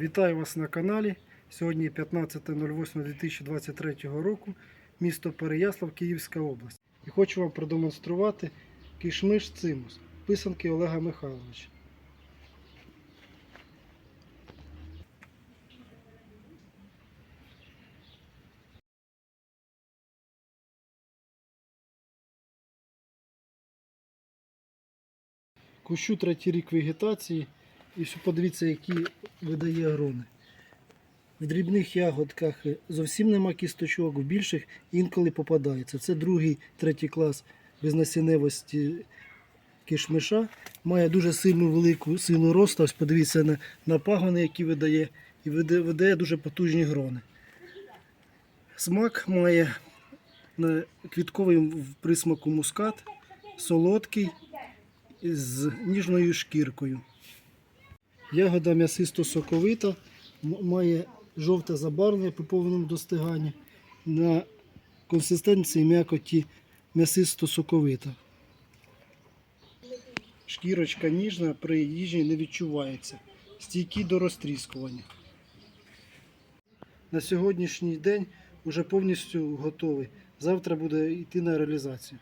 Вітаю вас на каналі. Сьогодні 15.08.2023 року, місто Переяслав, Київська область. І хочу вам продемонструвати кишмиш цимус, писанки Олега Михайловича. Кущу третій рік вегетації. І все подивіться, які видає грони. В дрібних ягодках зовсім нема кісточок, в більших інколи попадається. Це другий, третій клас безнасінневості кишмиша. Має дуже сильну велику силу росту. Ось подивіться на, на пагони, які видає, і видає, видає дуже потужні грони. Смак має квітковий присмаку мускат, солодкий з ніжною шкіркою. Ягода м'ясисто-соковита, має жовте забарвлення при повному достиганні. На консистенції м'якоті м'ясисто-соковита. Шкірочка ніжна, при їжі не відчувається. Стійкі до розтріскування. На сьогоднішній день вже повністю готовий. Завтра буде йти на реалізацію.